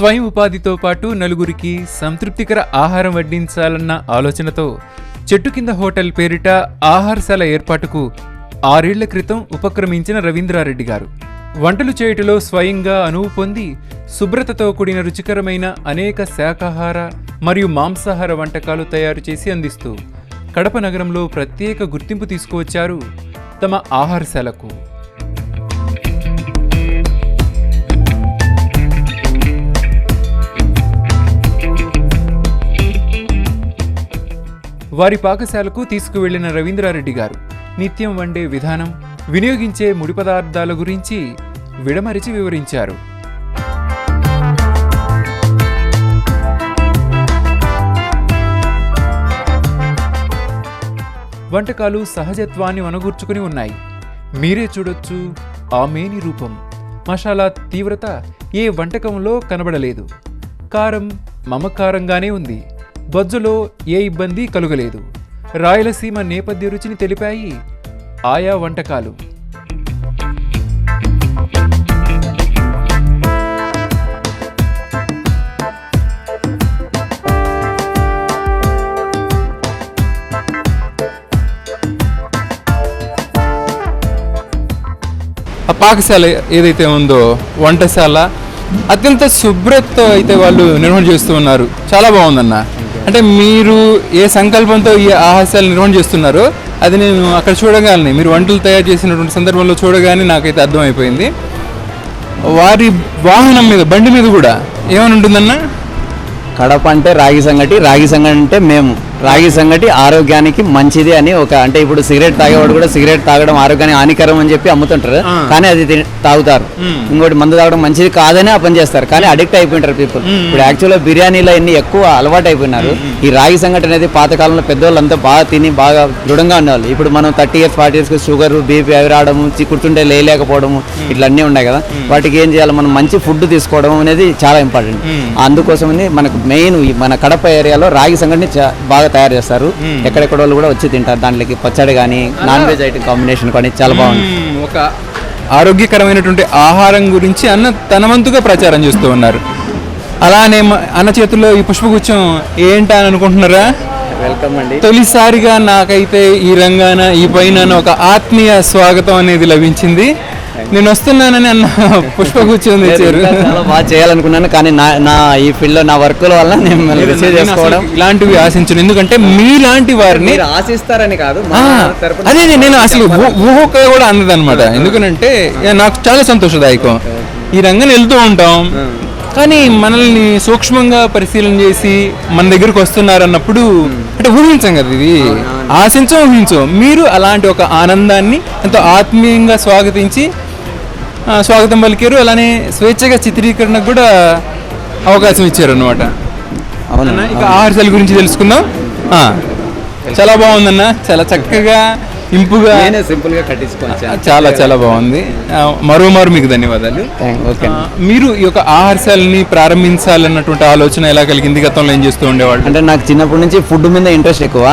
స్వయం ఉపాధితో పాటు నలుగురికి సంతృప్తికర ఆహారం వడ్డించాలన్న ఆలోచనతో చెట్టు కింద హోటల్ పేరిట ఆహారశాల ఏర్పాటుకు ఆరేళ్ళ క్రితం ఉపక్రమించిన రవీంద్రారెడ్డి గారు. వంటలు చేయుటలో స్వయంగా అనువు పొంది శుభ్రతతో కూడిన రుచికరమైన అనేక శాకాహార మరియు మాంసాహార వంటకాలు తయారు చేసి అందిస్తూ కడప నగరంలో ప్రత్యేక గుర్తింపు తీసుకువచ్చారు తమ ఆహారశాలకు. వారి పాకశాలకు తీసుకువెళ్ళిన రవీంద్రారెడ్డి గారు నిత్యం వండే విధానం వినియోగించే ముడి పదార్థాల గురించి విడమరిచి వివరించారు. వంటకాలు సహజత్వాన్ని వనగూర్చుకుని ఉన్నాయి. మీరే చూడొచ్చు ఆ మేని రూపం. మసాలా తీవ్రత ఏ వంటకంలో కనబడలేదు. కారం మమకారంగానే ఉంది. బొజ్జులో ఏ ఇబ్బంది కలుగలేదు. రాయలసీమ నేపథ్య రుచిని తెలిపాయి. ఆయా వంటకాలు. ఆ పాకశాల ఏదైతే ఉందో వంటశాల అత్యంత శుభ్రతతో అయితే వాళ్ళు నిర్వహణ చేస్తూ ఉన్నారు. చాలా బాగుందన్న. అంటే మీరు ఏ సంకల్పంతో ఈ ఆహాసాలు నిర్వహణ చేస్తున్నారో అది నేను అక్కడ చూడగానే మీరు వంటలు తయారు చేసినటువంటి సందర్భంలో చూడగానే నాకైతే అర్థమైపోయింది. వారి వాహనం మీద బండి మీద కూడా ఏమని ఉంటుందన్న? కడప అంటే రాగి సంగటి రాగి సంగటి అంటే మేము. రాగి సంగటి ఆరోగ్యానికి మంచిది అని ఒక అంటే ఇప్పుడు సిగరెట్ తాగేవాడు కూడా సిగరెట్ తాగడం ఆరోగ్యానికి హానికరం అని చెప్పి అమ్ముతుంటారు. కానీ అది తాగుతారు. ఇంకోటి మందు తాగడం మంచిది కాదని ఆ పని చేస్తారు. కానీ అడిక్ట్ అయిపోయింటారు పీపుల్ ఇప్పుడు యాక్చువల్గా బిర్యానీలో ఎన్ని ఎక్కువ అలవాటు అయిపోయినారు. ఈ రాగి సంగటి అనేది పాతకాలంలో పెద్దవాళ్ళంతా బాగా తిని బాగా దృఢంగా ఉండేవాళ్ళు ఇప్పుడు మనం thirty years forty years sugar BP అవి రావడము కూర్చుంటే లేయలేకపోవడము ఇట్లా అన్నీ ఉన్నాయి కదా. వాటికి ఏం చేయాలి? మనం మంచి ఫుడ్ తీసుకోవడం అనేది చాలా ఇంపార్టెంట్ అందుకోసమని మనకు మెయిన్ మన కడప ఏరియాలో రాగి సంగటిని చా- బాగా తయారు చేస్తారు. ఎక్కడెక్కడ వాళ్ళు కూడా వచ్చి తింటారు. దాంట్లోకి పచ్చడి కానీ నాన్ వెజ్ ఐటమ్ కాంబినేషన్ కానీ చాలా బాగుంది. ఒక ఆరోగ్యకరమైనటువంటి ఆహారం గురించి అన్న తన వంతుగా ప్రచారం చేస్తూ ఉన్నారు. అలానే అన్న చేతుల్లో ఈ పుష్పగుచ్చం ఏంటా అని అనుకుంటున్నారా? వెల్కమ్ అండి. తొలిసారిగా నాకైతే ఈ రంగాన ఈ పైన ఒక ఆత్మీయ స్వాగతం అనేది లభించింది. నేను వస్తున్నానని అన్న తెచ్చారు చాలా బాగా చేయాలనుకున్నాను కానీ నా నా ఈ ఫీల్డ్లో నా వర్కుల వల్ల నేను రిసీవ్ చేసుకోవడం. ఇలాంటివి ఆశించను. ఎందుకంటే మీలాంటి వారిని మీరు ఆశిస్తారని కాదు అదే నేను అసలు ఊహక కూడా అందదన్నమాట ఎందుకనంటే ఇక నాకు చాలా సంతోషదాయకం. ఈ రంగం వెళ్తూ ఉంటాం. కానీ మనల్ని సూక్ష్మంగా పరిశీలన చేసి మన దగ్గరకు వస్తున్నారు అన్నప్పుడు అంటే ఊహించం కదా ఇది. ఆశించం ఊహించం. మీరు అలాంటి ఒక ఆనందాన్ని ఎంతో ఆత్మీయంగా స్వాగతించి స్వాగతం పలికారు. అలానే స్వేచ్ఛగా చిత్రీకరణకు కూడా అవకాశం ఇచ్చారు అనమాట అవును. ఇక ఆహారశాల గురించి తెలుసుకుందాం. చాలా బాగుందన్న. చాలా చక్కగా ఇంపుగా నేనే సింపుల్గా కట్టించుకోవచ్చు చాలా చాలా బాగుంది. మరోమారు మీకు ధన్యవాదాలు. ఓకే మీరు ఈ యొక్క ఆహారశాలని ప్రారంభించాలన్నటువంటి ఆలోచన ఎలా కలిగింది? గతంలో ఏం చేస్తూ ఉండేవాళ్ళు? అంటే నాకు చిన్నప్పటి నుంచి ఫుడ్ మీద ఇంట్రెస్ట్ ఎక్కువ.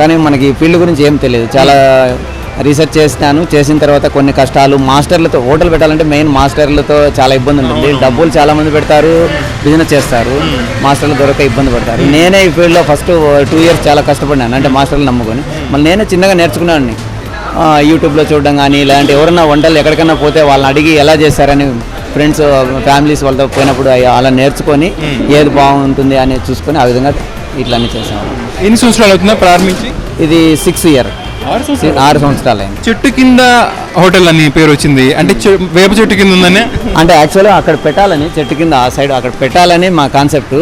కానీ మనకి ఫీల్డ్ గురించి ఏం తెలియదు. చాలా రీసెర్చ్ చేసినాను చేసిన తర్వాత కొన్ని కష్టాలు మాస్టర్లతో హోటల్ పెట్టాలంటే మెయిన్ మాస్టర్లతో చాలా ఇబ్బంది ఉంటుంది డబ్బులు చాలా మంది పెడతారు బిజినెస్ చేస్తారు మాస్టర్లు దొరక ఇబ్బంది పడతారు. నేనే ఈ ఫీల్డ్లో ఫస్ట్ టూ ఇయర్స్ చాలా కష్టపడినాను అంటే మాస్టర్లు నమ్ముకొని. మళ్ళీ నేనే చిన్నగా నేర్చుకున్నాను యూట్యూబ్లో చూడడం కానీ ఇలాంటి ఎవరైనా వంటలు ఎక్కడికైనా పోతే వాళ్ళని అడిగి ఎలా చేస్తారని ఫ్రెండ్స్ ఫ్యామిలీస్ వాళ్ళతో పోయినప్పుడు అలా నేర్చుకొని ఏది బాగుంటుంది అని చూసుకొని ఆ విధంగా ఇట్లా చేసాము ఎన్ని సంవత్సరాలు అవుతుందా ప్రారంభించి? ఇది సిక్స్ ఇయర్ ఆరు సంవత్సరాలు. అయింది చెట్టు కింద హోటల్ అని పేరు వచ్చింది. అంటే వేప చెట్టు కింద ఉందనే? అంటే యాక్చువల్గా అక్కడ పెట్టాలని చెట్టు కింద ఆ సైడ్ అక్కడ పెట్టాలని మా కాన్సెప్ట్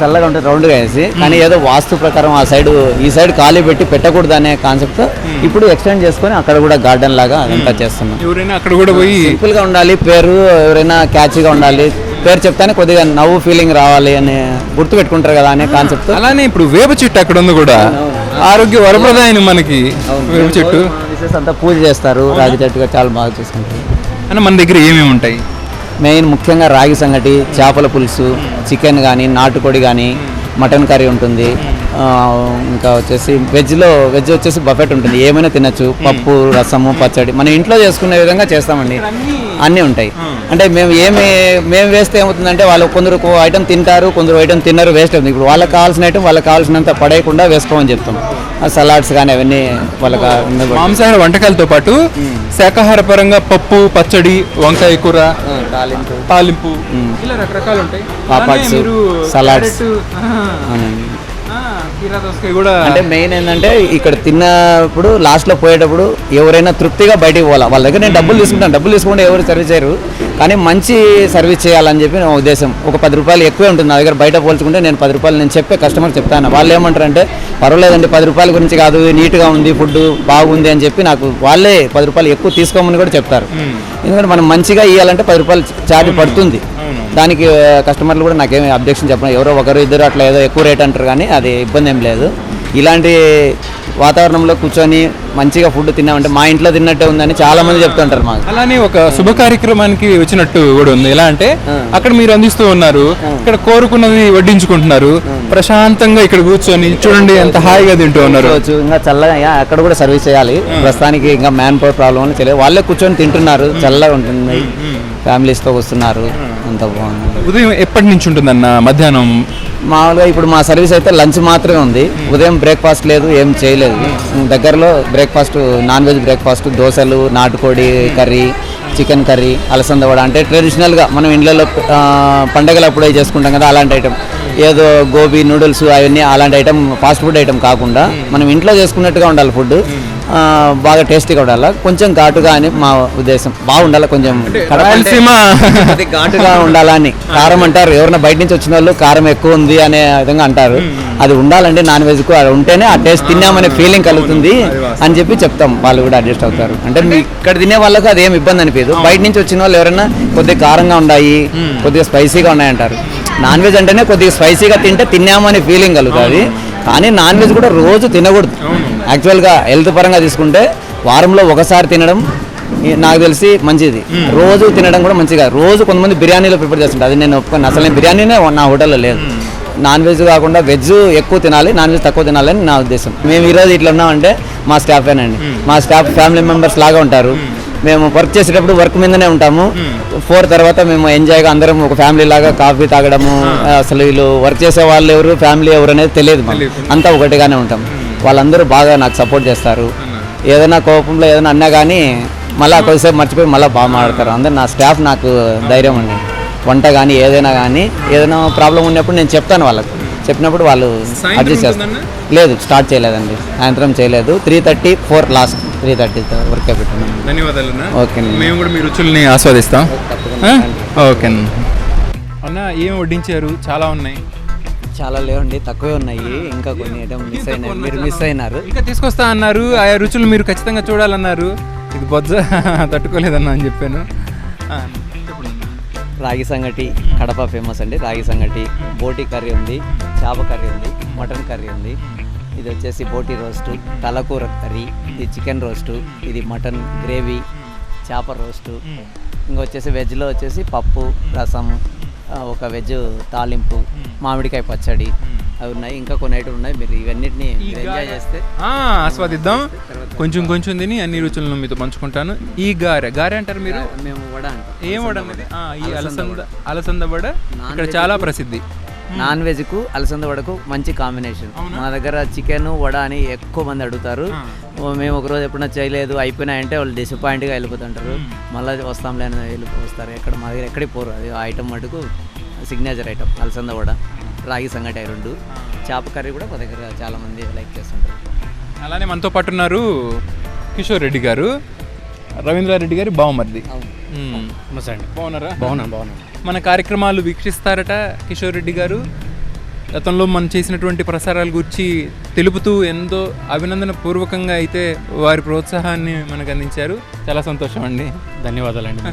చల్లగా ఉంటుంది రౌండ్గా వేసి కానీ ఏదో వాస్తు ప్రకారం ఆ సైడ్ ఈ సైడ్ ఖాళీ పెట్టి పెట్టకూడదు అనే కాన్సెప్ట్ ఇప్పుడు ఎక్స్టెండ్ చేసుకొని అక్కడ కూడా గార్డెన్ లాగా అదంతా చేస్తున్నాం. ఎవరైనా అక్కడ కూడా పోయి సింపుల్గా ఉండాలి పేరు ఎవరైనా క్యాచ్గా ఉండాలి పేరు చెప్తానే కొద్దిగా నవ్వు ఫీలింగ్ రావాలి అని గుర్తు పెట్టుకుంటారు కదా అనే కాన్సెప్ట్ అలానే ఇప్పుడు వేప చెట్టు అక్కడ ఉంది కూడా. ఆరోగ్య వరప్రదాయని మనకి వేప చెట్టు. అంతా పూజ చేస్తారు రాగి చెట్టుగా చాలా బాగా చూసుకుంటారు. అన్న మన దగ్గర ఏమేమి ఉంటాయి? మెయిన్ ముఖ్యంగా రాగి సంగటి చేపల పులుసు చికెన్ కానీ నాటుకోడి కానీ మటన్ కర్రీ ఉంటుంది. ఇంకా వచ్చేసి వెజ్లో వెజ్ వచ్చేసి బఫెట్ ఉంటుంది. ఏమైనా తినచ్చు. పప్పు రసము పచ్చడి. మన ఇంట్లో చేసుకునే విధంగా చేస్తామండి. అన్ని. ఉంటాయి. అంటే మేము ఏమి మేము వేస్తే ఏమవుతుందంటే వాళ్ళు కొందరు ఐటమ్ తింటారు కొందరు ఐటమ్ తిన్నారు వేస్ట్ అవుతుంది. ఇప్పుడు వాళ్ళకి కావాల్సిన ఐటమ్ వాళ్ళకి కావాల్సినంత పడేయకుండా వేసుకోమని చెప్తాం. సలాడ్స్ కానీ అవన్నీ వాళ్ళకి మాంసాహార వంటకాలతో పాటు శాకాహార పరంగా పప్పు పచ్చడి వంకాయ కూర తాలింపు. తాలింపు. ఇలా రకరకాలు ఉంటాయి. సలాడ్స్. అవునండి. కూడా అంటే మెయిన్ ఏంటంటే ఇక్కడ తిన్నప్పుడు లాస్ట్లో పోయేటప్పుడు ఎవరైనా తృప్తిగా బయటికి పోవాలా. వాళ్ళ దగ్గర నేను డబ్బులు తీసుకుంటాను. డబ్బులు తీసుకుంటే ఎవరు సర్వీస్ చేయరు. కానీ మంచి సర్వీస్ చేయాలని చెప్పి నా ఉద్దేశం. ఒక పది రూపాయలు ఎక్కువే ఉంటుంది నా దగ్గర. బయట పోల్చుకుంటే నేను పది రూపాయలు నేను చెప్పే కస్టమర్ చెప్తాను. వాళ్ళు ఏమంటారంటే పర్వాలేదండి పది రూపాయల గురించి కాదు. నీట్గా ఉంది ఫుడ్ బాగుంది అని చెప్పి నాకు వాళ్ళే పది రూపాయలు ఎక్కువ తీసుకోమని కూడా చెప్తారు. ఎందుకంటే మనం మంచిగా ఇవ్వాలంటే పది రూపాయలు చార్జ్ పడుతుంది. దానికి కస్టమర్లు కూడా నాకేమి అబ్జెక్షన్ చెప్పడం ఎవరో ఒకరు ఇద్దరు అట్లా ఏదో ఎక్కువ రేట్ అంటారు కానీ అది ఇబ్బంది ఏం లేదు. ఇలాంటి వాతావరణంలో కూర్చొని మంచిగా ఫుడ్ తిన్నామంటే మా ఇంట్లో తిన్నట్టే ఉందని చాలా మంది చెప్తుంటారు మాకు. అలానే ఒక శుభ కార్యక్రమానికి వచ్చినట్టు కూడా ఉంది. ఎలా అంటే అక్కడ మీరు అందిస్తూ ఉన్నారు ఇక్కడ కోరుకున్నది వడ్డించుకుంటున్నారు. ప్రశాంతంగా ఇక్కడ కూర్చొని చూడండి ఎంత హాయిగా తింటూ ఉన్నారు. ఇంకా చల్లగా అక్కడ కూడా సర్వీస్ చేయాలి. ప్రస్తుతానికి ఇంకా మ్యాన్ పవర్ ప్రాబ్లం అని తెలియదు. వాళ్ళే కూర్చొని తింటున్నారు చల్లగా ఉంటుంది. ఫ్యామిలీస్తో వస్తున్నారు. అంత బాగుంది. ఉదయం ఎప్పటి నుంచి ఉంటుందన్న మధ్యాహ్నం? మామూలుగా ఇప్పుడు మా సర్వీస్ అయితే లంచ్ మాత్రమే ఉంది. ఉదయం బ్రేక్ఫాస్ట్ లేదు ఏం చేయలేదు. దగ్గరలో బ్రేక్ఫాస్ట్ నాన్ వెజ్ బ్రేక్ఫాస్ట్ దోశలు నాటుకోడి కర్రీ చికెన్ కర్రీ అలసంద వడ. అంటే ట్రెడిషనల్గా మనం ఇండ్లలో పండగలప్పుడు చేసుకుంటాం కదా అలాంటి ఐటమ్ ఏదో గోబీ నూడిల్స్ అవన్నీ అలాంటి ఐటమ్ ఫాస్ట్ ఫుడ్ ఐటమ్ కాకుండా మనం ఇంట్లో చేసుకున్నట్టుగా ఉండాలి ఫుడ్ బాగా టేస్టీగా ఉండాలి? కొంచెం ఘాటుగా అని మా ఉద్దేశం. బాగుండాలి? కొంచెం రాయలసీమ. అది ఘాటుగా ఉండాలని కారం అంటారు. ఎవరైనా బయట నుంచి వచ్చిన వాళ్ళు కారం ఎక్కువ ఉంది అనే విధంగా అంటారు. అది ఉండాలండి నాన్ వెజ్కు అది ఉంటేనే ఆ టేస్ట్ తిన్నామనే ఫీలింగ్ కలుగుతుంది అని చెప్పి చెప్తాం. వాళ్ళు కూడా అడ్జస్ట్ అవుతారు. అంటే ఇక్కడ తినే వాళ్ళకు అది ఏం ఇబ్బంది అనిపించదు. బయట నుంచి వచ్చిన వాళ్ళు ఎవరైనా కొద్దిగా కారంగా ఉన్నాయి కొద్దిగా స్పైసీగా ఉన్నాయి అంటారు. నాన్ వెజ్ అంటేనే కొద్దిగా స్పైసీగా తింటే తిన్నామనే ఫీలింగ్ కలుగుతుంది. కానీ నాన్ వెజ్ కూడా రోజు తినకూడదు. యాక్చువల్గా హెల్త్ పరంగా తీసుకుంటే వారంలో ఒకసారి తినడం నాకు తెలిసి మంచిది. రోజు తినడం కూడా మంచిగా. రోజు కొంతమంది బిర్యానీలో ప్రిపేర్ చేస్తుంటారు. అది నేను ఒప్పుకోను. అసలు నేను బిర్యానీనే నా హోటల్లో లేదు. నాన్ వెజ్ కాకుండా వెజ్ ఎక్కువ తినాలి నాన్ వెజ్ తక్కువ తినాలని నా ఉద్దేశం. మేము ఈరోజు ఇట్లా ఉన్నామంటే మా స్టాఫేనండి మా స్టాఫ్ ఫ్యామిలీ మెంబర్స్ లాగా ఉంటారు. మేము. వర్క్ చేసేటప్పుడు వర్క్ మీదనే ఉంటాము. ఫోర్ తర్వాత మేము ఎంజాయ్గా అందరం ఒక ఫ్యామిలీ లాగా కాఫీ తాగడము అసలు వీళ్ళు వర్క్ చేసే వాళ్ళు ఎవరు ఫ్యామిలీ ఎవరు అనేది తెలియదు అంతా ఒకటిగానే ఉంటాం వాళ్ళందరూ బాగా నాకు సపోర్ట్ చేస్తారు. ఏదైనా కోపంలో ఏదైనా అన్నా కానీ మళ్ళీ కొద్దిసేపు మర్చిపోయి మళ్ళీ బాగా మాట్లాడతారు. అందరు నా స్టాఫ్ నాకు ధైర్యం అండి. వంట కానీ ఏదైనా కానీ ఏదైనా ప్రాబ్లం ఉన్నప్పుడు నేను చెప్తాను వాళ్ళకు. చెప్పినప్పుడు వాళ్ళు అడ్జస్ట్ చేస్తారు? లేదు స్టార్ట్ చేయలేదండి. సాయంత్రం చేయలేదు. Three thirty four last three thirty work పెట్టినాం. ధన్యవాదాలు ఓకే అండి. మేము కూడా మీ రుచుల్ని ఆస్వాదిస్తాం? ఓకే. అన్న ఏం వడ్డించారు? చాలా ఉన్నాయి. చాలా లేవండి తక్కువే ఉన్నాయి. ఇంకా కొన్ని ఐటమ్ మిస్ అయినాయి మీరు మిస్ అయినారు. ఇంకా తీసుకొస్తా అన్నారు. ఆయా రుచులు మీరు ఖచ్చితంగా చూడాలన్నారు. ఇది బొజ్జ తట్టుకోలేదన్నా అని చెప్పాను. రాగి సంగటి కడప ఫేమస్ అండి. రాగి సంగటి బోటి కర్రీ ఉంది చేప కర్రీ ఉంది మటన్ కర్రీ ఉంది. ఇది వచ్చేసి బోటి రోస్టు తలకూర కర్రీ ఇది చికెన్ రోస్టు ఇది మటన్ గ్రేవీ చేప రోస్టు. ఇంకా వచ్చేసి వెజ్లో వచ్చేసి పప్పు రసం ఒక వెజ్ తాలింపు మామిడికాయ పచ్చడి అవి ఉన్నాయి. ఇంకా కొన్ని ఐటమ్ ఉన్నాయి. మీరు ఇవన్నిటిని ఎంజాయ్ చేస్తే ఆస్వాదిద్దాం. కొంచెం కొంచెం తిని అన్ని రుచులను మీతో పంచుకుంటాను. ఈ గారె గారె అంటారు మీరు? మేము వడ అంటాం. ఏం వడ అనేది? ఈ అలసంద అలసంద వడ. ఇక్కడ చాలా ప్రసిద్ధి. నాన్ వెజ్కు అలసంద వడకు మంచి కాంబినేషన్. మా దగ్గర చికెన్ వడ అని ఎక్కువ మంది అడుగుతారు. మేము ఒకరోజు ఎప్పుడైనా చేయలేదు అయిపోయినాయంటే వాళ్ళు డిసప్పాయింట్గా వెళ్ళిపోతుంటారు. మళ్ళీ వస్తాంలే అని వెళ్ళి వస్తారు. ఎక్కడ మా దగ్గర ఎక్కడికి పోరు. అది ఆ ఐటమ్ మటుకు సిగ్నేచర్ ఐటమ్ అలసంద వడ రాగి సంగటి రెండు. చేప కర్రీ కూడా మా దగ్గర చాలా మంది లైక్ చేస్తుంటారు. అలానే మనతో పాటు ఉన్నారు కిషోర్ రెడ్డి గారు రవీంద్రారెడ్డి గారి బావమరిది. మ్మ్. బాగున్నారా? బాగున్నాను బాగున్నాను మన కార్యక్రమాలు వీక్షిస్తారట కిషోర్ రెడ్డి గారు. గతంలో మనం చేసినటువంటి ప్రసారాల గురించి తెలుపుతూ ఎంతో అభినందన పూర్వకంగా అయితే వారి ప్రోత్సాహాన్ని మనకు అందించారు. చాలా సంతోషం అండి. ధన్యవాదాలండి.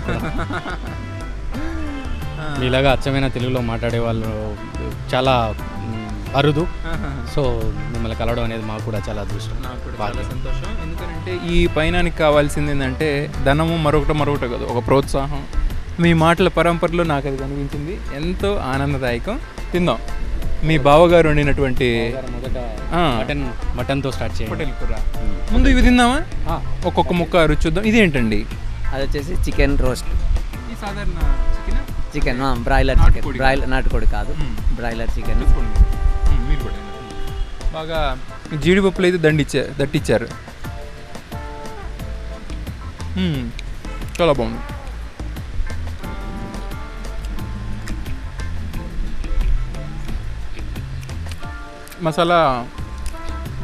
మీలాగా అచ్చమైన తెలుగులో మాట్లాడే వాళ్ళు చాలా అరుదు. సో మిమ్మల్ని కలవడం అనేది మాకు కూడా చాలా అదృష్టం. నాకు కూడా చాలా సంతోషం. ఎందుకంటే ఈ పయనానికి కావాల్సింది ఏంటంటే ధనము మరొకటి మరొకటి కాదు ఒక ప్రోత్సాహం. మీ మాటల పరంపరలో నాకు అది కనిపించింది. ఎంతో ఆనందదాయకం. తిందాం. మీ బావగారు వండినటువంటి మొదట. మటన్ మటన్తో స్టార్ట్ చేయండి. హోటల్ కూర. ముందు ఇవి తిందామా? ఒక్కొక్క ముక్క రుచి చూద్దాం. ఇదేంటండి అది వచ్చేసి చికెన్ రోస్ట్. ఈ సాధారణ చికెన్? Chicken broiler chicken. నాటుకోడి. బ్రాయిలర్ నాటుకోడి కాదు. మ్మ్. Broiler chicken. బాగా జీడిపప్పులు అయితే దండిచ్చా దట్టిచ్చారు. చాలా బాగుంది. మసాలా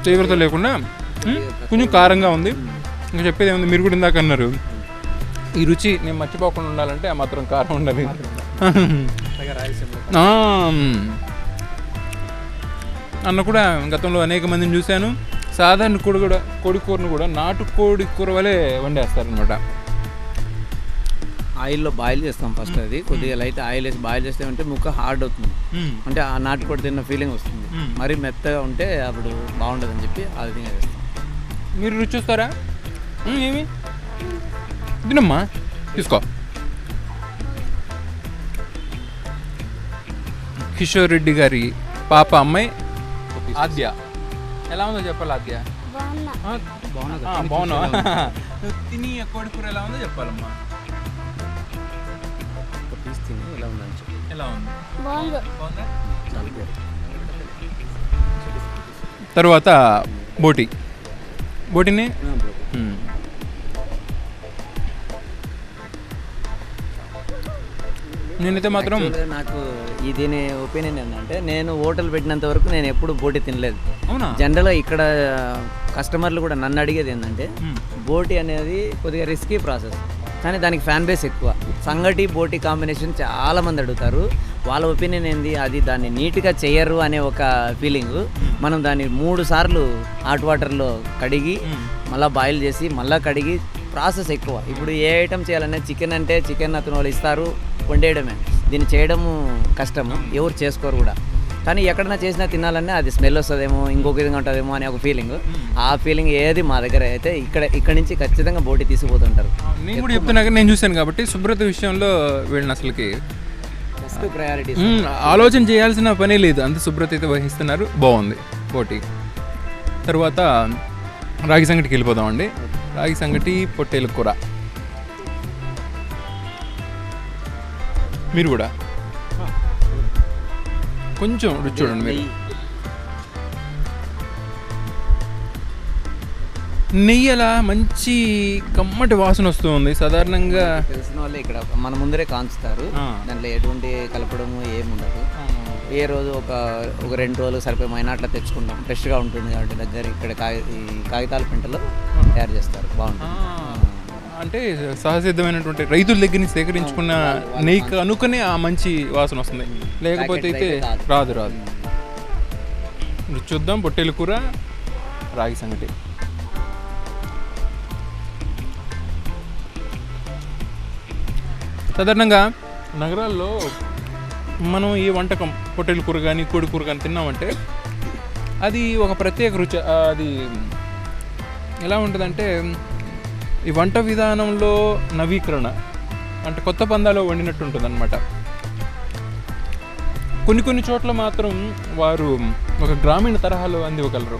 తీవ్రత లేకుండా కొంచెం కారంగా ఉంది. ఇంకా చెప్పేది ఏముంది? మీరు కూడా ఇందాక అన్నారు. ఈ రుచి నేను మర్చిపోకుండా ఉండాలంటే ఆ మాత్రం కారం ఉండాలి. మ్మ్. అన్న కూడా గతంలో అనేక మందిని చూశాను. సాధారణ కోడి కూడా కోడి కూరను కూడా నాటు కోడి కూర వలె వండేస్తారనమాట ఆయిల్లో బాయిల్ చేస్తాం ఫస్ట్ అది. కొద్దిగా లైట్ ఆయిల్ వేసి బాయిల్ చేస్తే అంటే ముక్క హార్డ్ అవుతుంది. అంటే ఆ నాటుకోడి తిన్న ఫీలింగ్ వస్తుంది. మరి మెత్తగా ఉంటే అప్పుడు బాగుండదు అని చెప్పి ఆ విధంగా చేస్తాం మీరు రుచి చూస్తారా? ఏమి? తినమ్మా. తీసుకో. కిషోర్ రెడ్డి గారి పాప అమ్మాయి ఆద్య. ఎలా ఉందో చెప్పాలి ఆద్య? బాగున్నా. నువ్వు తిని ఆ కోడి కూర ఎలా ఉందో చెప్పాలమ్మా. పీస్ తిని ఇలా ఉందని చెప్పి. ఎలా ఉంది? బాగుంది. తర్వాత బోటి. బోటిని? నేనైతే మాత్రం నాకు ఈ దీని ఒపీనియన్ ఏంటంటే నేను హోటల్ పెట్టినంత వరకు నేను ఎప్పుడు బోటి తినలేదు. అవునా? జనరల్గా ఇక్కడ కస్టమర్లు కూడా నన్ను అడిగేది ఏంటంటే మ్మ్. బోటి అనేది కొద్దిగా రిస్కీ ప్రాసెస్ కానీ దానికి ఫ్యాన్ బేస్ ఎక్కువ. సంగటి బోటి కాంబినేషన్ చాలా మంది అడుగుతారు. వాళ్ళ ఒపీనియన్ ఏంది? అది దాన్ని నీట్గా చేయరు అనే ఒక ఫీలింగ్ మనం దాన్ని మూడు సార్లు హాట్ వాటర్లో కడిగి మళ్ళీ బాయిల్ చేసి మళ్ళీ కడిగి ప్రాసెస్ ఎక్కువ. ఇప్పుడు ఏ ఐటమ్ చేయాలన్నా చికెన్ అంటే చికెన్ అతను వాళ్ళు ఇస్తారు. వండేయడమే. దీన్ని చేయడము కష్టము ఎవరు చేసుకోరు కూడా. కానీ ఎక్కడైనా చేసినా తినాలన్నా అది స్మెల్ వస్తుందేమో ఇంకొక విధంగా ఉంటుందేమో అనే ఒక ఫీలింగ్. ఆ ఫీలింగ్ ఏది మా దగ్గర అయితే ఇక్కడ ఇక్కడ నుంచి ఖచ్చితంగా బోటి తీసుకుపోతుంటారు. నేను కూడా చెప్తున్నా నేను చూశాను కాబట్టి శుభ్రత విషయంలో వీళ్ళని అసలుకి ఫస్ట్ ప్రయారిటీ ఆలోచన చేయాల్సిన పనే లేదు. అంత శుభ్రత అయితే వహిస్తున్నారు. బాగుంది బోటి తర్వాత రాగి సంగటికి వెళ్ళిపోదామండి. రాగి సంగటి పొట్టేలు కూర. మీరు కూడా? కొంచెం రుచి చూడండి మీరు. నెయ్యి అలా మంచి కమ్మటి వాసన వస్తుంది సాధారణంగా తెలిసిన వాళ్ళే ఇక్కడ మన ముందరే కాంచుతారు. దాంట్లో ఎటువంటి కలపడము ఏముండదు. ఏ రోజు ఒక ఒక రెండు రోజులు సరిపోయిన అట్లా తెచ్చుకుంటాం. ఫ్రెష్గా ఉంటుంది కాబట్టి దగ్గర ఇక్కడ కాగి కాగితాల పెంటలో తయారు చేస్తారు. బాగుంటుంది. అంటే సహసిద్ధమైనటువంటి రైతుల దగ్గర నుంచి సేకరించుకున్న నెయ్యి కనుకనే ఆ మంచి వాసన వస్తుంది. లేకపోతే అయితే రాదు. రాదు ఇప్పుడు చూద్దాం పొట్టేలు కూర రాగి సంగటి. సాధారణంగా నగరాల్లో మనం ఈ వంటకం పొట్టేలు కూర కానీ కోడి కూర కానీ తిన్నామంటే అది ఒక ప్రత్యేక రుచి అది ఎలా ఉంటుందంటే ఈ వంట విధానంలో నవీకరణ అంటే కొత్త పందాలో వండినట్టు ఉంటుంది అనమాట కొన్ని కొన్ని చోట్ల మాత్రం వారు ఒక గ్రామీణ తరహాలో అందివ్వగలరు.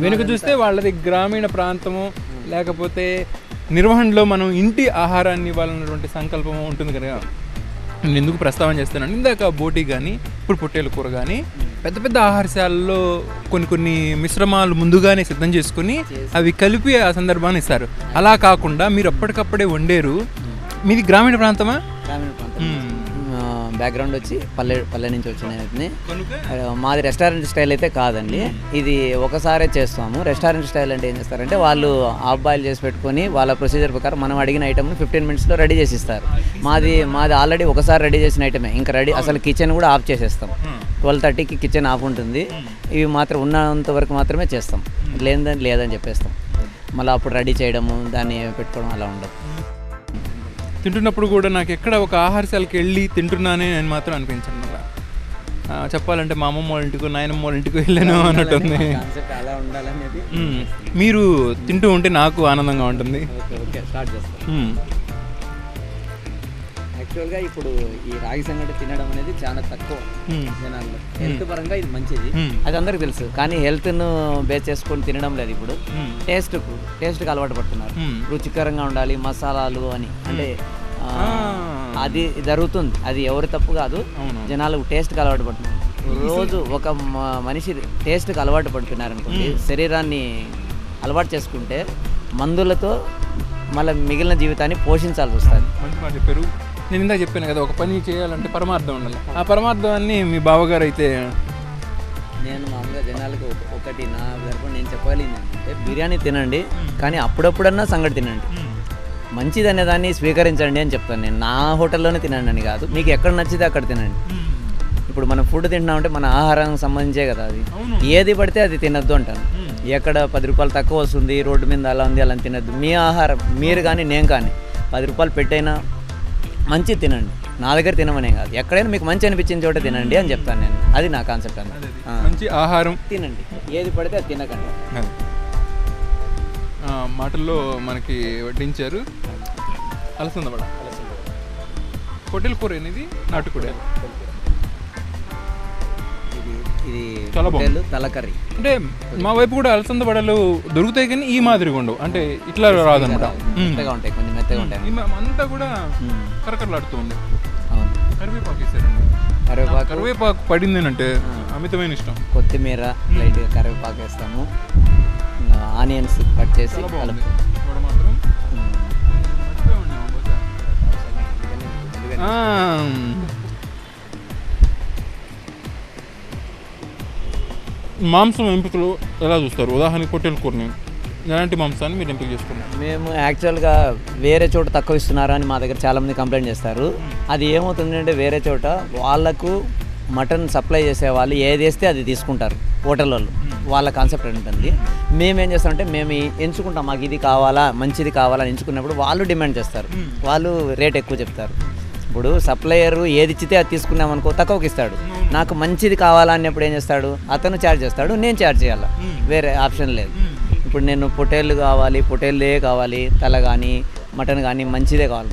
వెనుక చూస్తే వాళ్ళది గ్రామీణ ప్రాంతము లేకపోతే నిర్వహణలో మనం ఇంటి ఆహారాన్ని ఇవ్వాలన్నటువంటి సంకల్పము ఉంటుంది కనుక. నేను ఎందుకు ప్రస్తావన చేస్తానండి ఇందాక బోటి కానీ ఇప్పుడు పొట్టేలు కూర కానీ పెద్ద పెద్ద ఆహారశాలలో కొన్ని కొన్ని మిశ్రమాలు ముందుగానే సిద్ధం చేసుకుని అవి కలిపి ఆ సందర్భాన్ని ఇస్తారు. అలా కాకుండా మీరు అప్పటికప్పుడే వండేరు. మీది గ్రామీణ ప్రాంతమా? గ్రామీణ ప్రాంతం. బ్యాక్గ్రౌండ్ వచ్చి పల్లె పల్లె నుంచి వచ్చిన వాటిని. మాది రెస్టారెంట్ స్టైల్ అయితే కాదండి. ఇది ఒకసారే చేస్తాము. రెస్టారెంట్ స్టైల్ అంటే ఏం చేస్తారంటే వాళ్ళు హాఫ్ బాయిల్ చేసి పెట్టుకొని వాళ్ళ ప్రొసీజర్ ప్రకారం మనం అడిగిన ఐటమ్ని ఫిఫ్టీన్ మినిట్స్లో రెడీ చేసి ఇస్తారు మాది మాది ఆల్రెడీ ఒకసారి రెడీ చేసిన ఐటమే ఇంకా రెడీ అసలు కిచెన్ కూడా ఆఫ్ చేసేస్తాం. ట్వెల్వ్ థర్టీకి కిచెన్ ఆఫ్ ఉంటుంది. ఇవి మాత్రం ఉన్నంత వరకు మాత్రమే చేస్తాం. లేదని లేదని చెప్పేస్తాం. మళ్ళీ అప్పుడు రెడీ చేయడము దాన్ని పెట్టుకోవడం అలా ఉండదు. తింటున్నప్పుడు కూడా నాకు ఎక్కడ ఒక ఆహారశాలకి వెళ్ళి తింటున్నానే అని మాత్రం అనిపించండి అలా చెప్పాలంటే మా అమ్మమ్మ వాళ్ళ ఇంటికి నాయనమ్మ వాళ్ళ ఇంటికి వెళ్ళాను అన్నట్టుంది అలా ఉండాలనేది. మీరు తింటూ ఉంటే నాకు ఆనందంగా ఉంటుంది స్టార్ట్. యాక్చువల్గా ఇప్పుడు ఈ రాగి సంగటి తినడం అనేది చాలా తక్కువ. జనాల్లో. హెల్త్ పరంగా ఇది మంచిది. అది అందరికి తెలుసు. కానీ హెల్త్ను బేస్ చేసుకొని తినడం లేదు ఇప్పుడు. టేస్ట్కు టేస్ట్కి అలవాటు పడుతున్నారు. రుచికరంగా ఉండాలి మసాలాలు అని. అంటే అది జరుగుతుంది. అది ఎవరి తప్పు కాదు. అవును. జనాలు టేస్ట్కి అలవాటు పడుతున్నారు. రోజు ఒక మనిషి టేస్ట్కి అలవాటు పడిపోయినారు అనుకోండి శరీరాన్ని అలవాటు చేసుకుంటే మందులతో మళ్ళీ మిగిలిన జీవితాన్ని పోషించాల్సి వస్తుంది. మంచి చెప్పారు. నేను ఇందాక చెప్పాను కదా ఒక పని చేయాలంటే పరమార్థం ఉండాలి. ఆ పరమార్థాన్ని మీ బావగారు అయితే నేను మామూలుగా జనాలకు ఒక- ఒకటి నా తరపున నేను చెప్పగలిగింది అంటే బిర్యానీ తినండి కానీ అప్పుడప్పుడన్నా సంగటి తినండి. మంచిది అనే దాన్ని స్వీకరించండి అని చెప్తాను. నేను నా హోటల్లోనే తినండి అని కాదు మీకు ఎక్కడ నచ్చితే అక్కడ తినండి. ఇప్పుడు మనం ఫుడ్ తింటున్నామంటే మన ఆహారానికి సంబంధించే కదా అది. ఏది పడితే అది తినద్దు అంటాను. ఎక్కడ పది రూపాయలు తక్కువ వస్తుంది రోడ్డు మీద అలా ఉంది అలా తినద్దు. మీ ఆహారం మీరు కానీ నేను కానీ పది రూపాయలు పెట్టైనా మంచి తినండి. నా దగ్గర తినమనే కాదు. ఎక్కడైనా మీకు మంచి అనిపించిన చోట తినండి అని చెప్తాను నేను. అది నా కాన్సెప్ట్ అన్నది మంచి ఆహారం. తినండి. ఏది పడితే అది తినకండి. మాటల్లో మనకి వడ్డించారు. అలసంద వడ. పొట్టెల కూర అనేది నాటుకోడే. ఇది చాలా బాగుంది. తలకర్రీ. అంటే మా వైపు కూడా అలసంద వడలు దొరుకుతాయి కానీ ఈ మాదిరిగా ఉండవు. అంటే ఇట్లా రాదనమాట. మెత్తగా ఉంటాయి కొంచెం మెత్తగా ఉంటాయి. అంతా కూడా. కరకరలాడుతూ ఉంది కరివేపాకు వేసారండి. కరివేపాకు. కరివేపాకు పడింది అంటే అమితమైన ఇష్టం. కొత్తిమీర లైట్గా కరివేపాకు వేస్తాము. ఆనియన్స్ కట్ చేసి మాత్రం. మాంసం ఎంపికలు ఎలా చూస్తారు? ఉదాహరణకి పొట్టెల కూరని. ఎలాంటి మాంసాన్ని మీరు ఎంపిక చేసుకున్నారు? మేము యాక్చువల్గా వేరే చోట తక్కువ ఇస్తున్నారు అని మా దగ్గర చాలామంది కంప్లైంట్ చేస్తారు. అది ఏమవుతుందంటే వేరే చోట వాళ్ళకు మటన్ సప్లై చేసే వాళ్ళు ఏది వేస్తే అది తీసుకుంటారు హోటల్ వాళ్ళు వాళ్ళ కాన్సెప్ట్ ఉంటుంది మేము ఏం చేస్తామంటే మేము ఎంచుకుంటాం మాకు ఇది కావాలా మంచిది కావాలా అని ఎంచుకున్నప్పుడు వాళ్ళు డిమాండ్ చేస్తారు. వాళ్ళు రేట్ ఎక్కువ చెప్తారు. ఇప్పుడు సప్లయర్ ఏది ఇచ్చితే అది తీసుకున్నాం అనుకో తక్కువకి ఇస్తాడు. నాకు మంచిది కావాలా అన్నప్పుడు ఏం చేస్తాడు? అతను ఛార్జ్ చేస్తాడు నేను ఛార్జ్ చేయాలి? వేరే ఆప్షన్ లేదు. ఇప్పుడు నేను పొటేళ్ళు కావాలి పొటేళ్ళే కావాలి తల కానీ మటన్ కానీ మంచిదే కావాలి.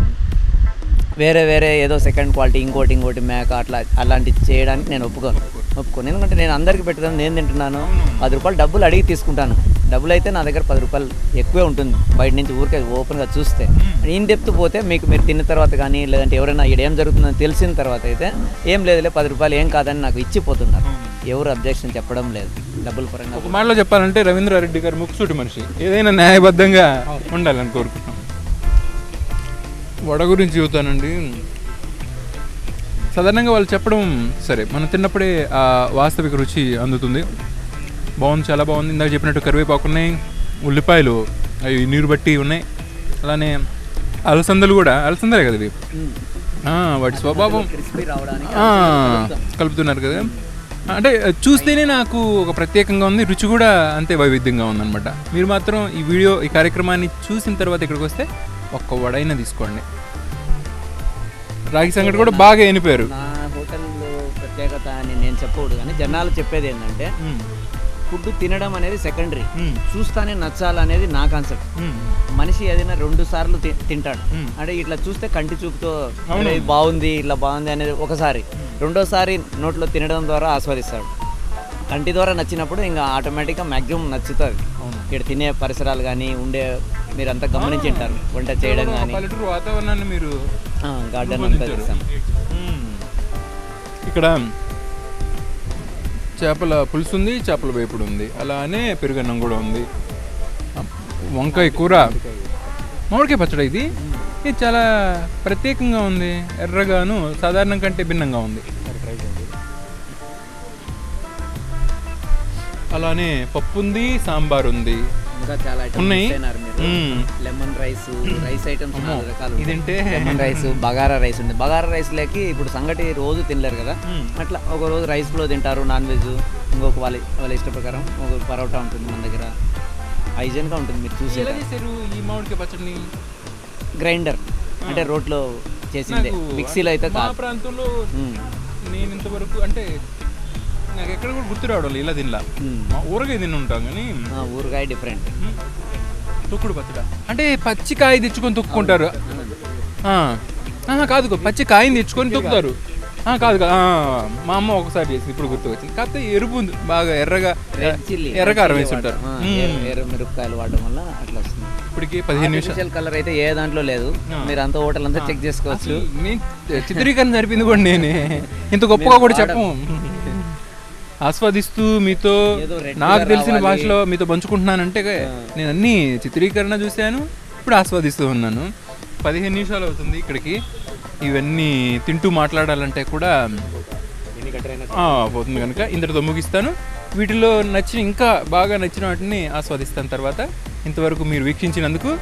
వేరే వేరే ఏదో సెకండ్ క్వాలిటీ ఇంకోటి ఇంకోటి మేక అట్లా అలాంటివి చేయడానికి నేను ఒప్పుకోను. ఒప్పుకోను. ఎందుకంటే నేను అందరికీ పెట్టడానికి నేను తింటున్నాను పది రూపాయలు డబ్బులు అడిగి తీసుకుంటాను. డబ్బులు అయితే నా దగ్గర పది రూపాయలు ఎక్కువే ఉంటుంది. బయట నుంచి ఊరికే ఓపెన్గా చూస్తే. ఇన్ డెప్త్ పోతే మీకు మీరు తిన్న తర్వాత కానీ లేదంటే ఎవరైనా ఇక్కడ ఏం జరుగుతుందని తెలిసిన తర్వాత అయితే ఏం లేదులే పది రూపాయలు ఏం కాదని నాకు ఇచ్చిపోతున్నారు. ఎవరు అబ్జెక్షన్ చెప్పడం లేదు. డబ్బుల పరంగా ఒక మాటలో చెప్పాలంటే రవీంద్రారెడ్డి గారు ముక్కుసూటి మనిషి. ఏదైనా న్యాయబద్ధంగా ఉండాలని కోరుకుంటున్నాం. వడ గురించి చెబుతానండి. సాధారణంగా వాళ్ళు చెప్పడం సరే. మనం తిన్నప్పుడే ఆ వాస్తవిక రుచి అందుతుంది. బాగుంది చాలా బాగుంది. ఇందాక చెప్పినట్టు కరివేపాకు ఉన్నాయి ఉల్లిపాయలు అవి నీరు బట్టి ఉన్నాయి. అలానే అలసందలు కూడా అలసందలే కదా ఇవి? వాటి స్వభావం. కలుపుతున్నారు కదా. అంటే చూస్తేనే నాకు ఒక ప్రత్యేకంగా ఉంది రుచి కూడా అంతే వైవిధ్యంగా ఉందన్నమాట. మీరు మాత్రం ఈ వీడియో ఈ కార్యక్రమాన్ని చూసిన తర్వాత ఇక్కడికి వస్తే ఒక్క వడైనా తీసుకోండి. రాగి సంగటి కూడా బాగా ఎనిపోయారు నా హోటల్లో ప్రత్యేకత అని నేను చెప్పకూడదు కానీ జనాలు చెప్పేది ఏంటంటే ఫుడ్ తినడం అనేది సెకండరీ. చూస్తానే నచ్చాలనేది నా కాన్సెప్ట్. మనిషి ఏదైనా రెండు సార్లు తింటాడు. అంటే ఇట్లా చూస్తే కంటి చూపుతో అవును. "అరే, ఇది బాగుంది ఇట్లా బాగుంది అనేది ఒకసారి. రెండోసారి నోట్లో తినడం ద్వారా ఆస్వాదిస్తాడు. కంటి ద్వారా నచ్చినప్పుడు ఇంకా ఆటోమేటిక్గా మ్యాక్సిమం నచ్చుతుంది. ఇక్కడ తినే పరిసరాలు కానీ ఉండే మీరు అంతా గమనించి ఉంటారు వంట చేయడం కానీ వాతావరణాన్ని మీరు గార్డెన్ అంతా. చేస్తాం. ఇక్కడ చేపల పులుసు ఉంది చేపల వేపుడు ఉంది. అలానే పెరుగన్నం కూడా ఉంది. వంకాయ కూర. మామిడికాయ పచ్చడి ఇది. ఇది చాలా ప్రత్యేకంగా ఉంది. ఎర్రగాను సాధారణం కంటే భిన్నంగా ఉంది. అలానే పప్పు ఉంది సాంబార్ ఉంది ఇంకా చాలా ఐటమ్స్ ఉన్నాయి. లెమన్ రైస్ రైస్ ఐటమ్స్ నాలుగు రకాలు. ఇదంటే? లెమన్ రైస్ బగారా రైస్ ఉంది. బగారా రైస్ లేకి ఇప్పుడు సంగటి రోజు తినలేరు కదా. అట్లా ఒక రోజు రైస్లో తింటారు నాన్ వెజ్ ఇంకొక వాళ్ళ వాళ్ళ ఇష్ట ప్రకారం ఒక పరోటా ఉంటుంది మన దగ్గర. హైజీన్గా ఉంటుంది మీరు చూసి ఎలా చేశారు ఈ మామిడికాయ పచ్చడిని? గ్రైండర్ అంటే రోట్లో చేసిందే. మిక్సీలో అయితే మా ప్రాంతంలో. నేను ఇంతవరకు అంటే నాకు ఎక్కడ కూడా గుర్తు రావడం ఇలా తినలా. మ్మ్. మా ఊరగాయ తిని ఉంటాం కానీ ఊరగాయ డిఫరెంట్ తొక్కుడు పచ్చడ. అంటే పచ్చి కాయ తెచ్చుకొని తొక్కుకుంటారు. ఆహా, కాదు పచ్చి కాయని తెచ్చుకొని తొక్కుతారు. కాదు కాదు మా అమ్మ ఒకసారి చేసింది ఇప్పుడు గుర్తు వచ్చింది కాకపోతే ఎరుపు ఉంది బాగా ఎర్రగా రెడ్ చిల్లీ ఎర్రకారం వేసి ఉంటారు ఎర్ర మిరపకాయలు వాడడం వల్ల అట్లా వస్తుంది. ఇప్పటికి పదిహేను నిమిషాలు. కలర్ అయితే ఏ దాంట్లో లేదు. మీరు అంతా హోటల్ అంతా చెక్ చేసుకోవచ్చు. చిత్రీకరణ జరిపింది కూడా నేనే. ఇంత గొప్పగా కూడా చెప్పము ఆస్వాదిస్తూ మీతో నాకు తెలిసిన. భాషలో మీతో పంచుకుంటున్నానంటే నేను అన్ని చిత్రీకరణ చూశాను ఇప్పుడు ఆస్వాదిస్తూ ఉన్నాను. పదిహేను నిమిషాలు అవుతుంది ఇక్కడికి. ఇవన్నీ తింటూ మాట్లాడాలంటే కూడా పోతుంది కనుక ఇంతటితో ముగిస్తాను. వీటిలో నచ్చిన ఇంకా బాగా నచ్చిన వాటిని ఆస్వాదిస్తాను తర్వాత. ఇంతవరకు మీరు వీక్షించినందుకు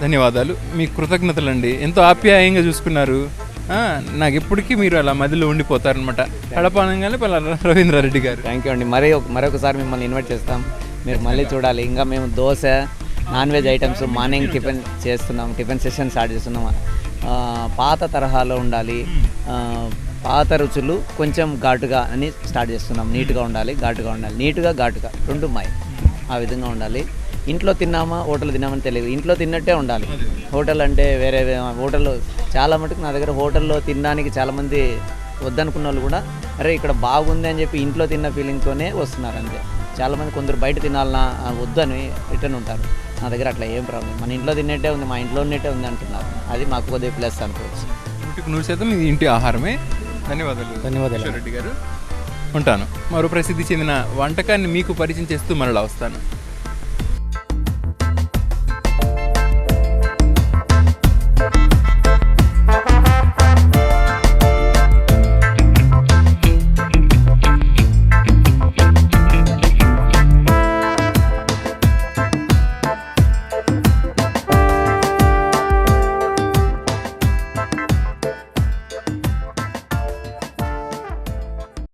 ధన్యవాదాలు. మీ కృతజ్ఞతలండి. ఎంతో ఆప్యాయంగా చూసుకున్నారు. నాకు ఇప్పటికీ మీరు అలా మధ్యలో ఉండిపోతారనమాట కడపానంగానే పలానా రవీంద్రారెడ్డి గారు. థ్యాంక్ యూ అండి. మరీ ఒక- మరొకసారి మిమ్మల్ని ఇన్వైట్ చేస్తాం. మీరు మళ్ళీ చూడాలి. ఇంకా మేము dosa non veg items morning tiffin చేస్తున్నాం. టిఫిన్ సెషన్ స్టార్ట్ చేస్తున్నాం. పాత తరహాలో ఉండాలి. పాత రుచులు కొంచెం ఘాటుగా అని స్టార్ట్ చేస్తున్నాం. నీట్గా ఉండాలి ఘాటుగా ఉండాలి. నీట్గా ఘాటుగా. రెండు మాయి. ఆ విధంగా ఉండాలి. ఇంట్లో తిన్నామా హోటల్ తిన్నామని తెలియదు. ఇంట్లో తిన్నట్టే ఉండాలి. హోటల్ అంటే వేరే హోటల్లో చాలా మటుకు నా దగ్గర హోటల్లో తినడానికి చాలామంది వద్దనుకున్న వాళ్ళు కూడా అరే ఇక్కడ బాగుంది అని చెప్పి ఇంట్లో తిన్న ఫీలింగ్తోనే వస్తున్నారు అంతే. చాలామంది కొందరు బయట తినాలన్నా ఆ, వద్దు అని రిటర్న్ ఉంటారు. నా దగ్గర అట్లా ఏం ప్రాబ్లం మన ఇంట్లో తిన్నట్టే ఉంది మా ఇంట్లో ఉన్నట్టే ఉంది అంటున్నారు. అది మాకు కొద్దిగా ప్లస్ అనుకోవచ్చు. నూటికి నూరు శాతం ఇది ఇంటి ఆహారమే. ధన్యవాదాలు. ధన్యవాదాలు. రెడ్డి గారు. ఉంటాను. మరో ప్రసిద్ధి చెందిన వంటకాన్ని మీకు పరిచయం చేస్తూ మరలా వస్తాను.